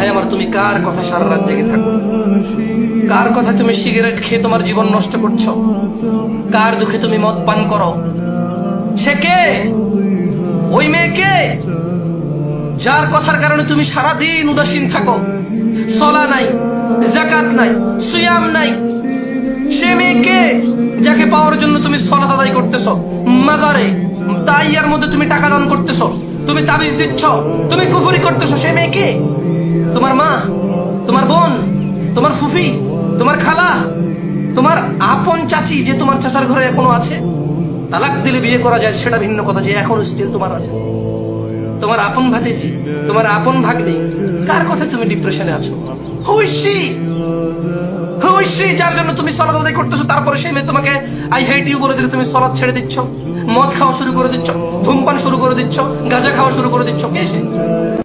ভাই আমার, তুমি কার কথা সারা রাত জেগে থাকো? কার কথা তুমি সিগারেট খেয়ে তোমার জীবন নষ্ট করছ? কার দুঃখে তুমি মদ পান করো? সে কে? ওই মেয়েকে যার কথার কারণে তুমি সারা দিন উদাসীন থাকো। সলা নাই, জাকাত নাই, সুয়াম নাই। সে মেয়েকে যাকে পাওয়ার জন্য তুমি সলাত আদায় করতেছো? মাজারে তাইয়ার মধ্যে তুমি টাকা দান করতেছো? তুমি তাবিজ দিচ্ছ? তুমি কুফরি করতেছো? সে মেয়েকে তোমার মা, তোমার বোন, তোমার ফুফি, তোমার খালা, তোমার আপন চাচি যে তোমার চাচার ঘরে এখনও আছে, তালাক দিলে বিয়ে করা যায়, সেটা ভিন্ন কথা যে এখনও স্টিল তোমার আছে। তোমার আপন ভাতিজি, তোমার আপন ভাগ্নি, কার কথা তুমি ডিপ্রেশনে আছো? অবশ্যই অবশ্যই যার জন্য তুমি সলাদ আদায় করতেছো? তারপরে সেই মেয়ে তোমাকে আই হেট ইউ বলে দিলে, তুমি সলাদ ছেড়ে দিচ্ছ। মদ খাওয়া শুরু করে দিচ্ছ, ধূমপান শুরু করে দিচ্ছ, গাঁজা খাওয়া শুরু করে দিচ্ছ। কে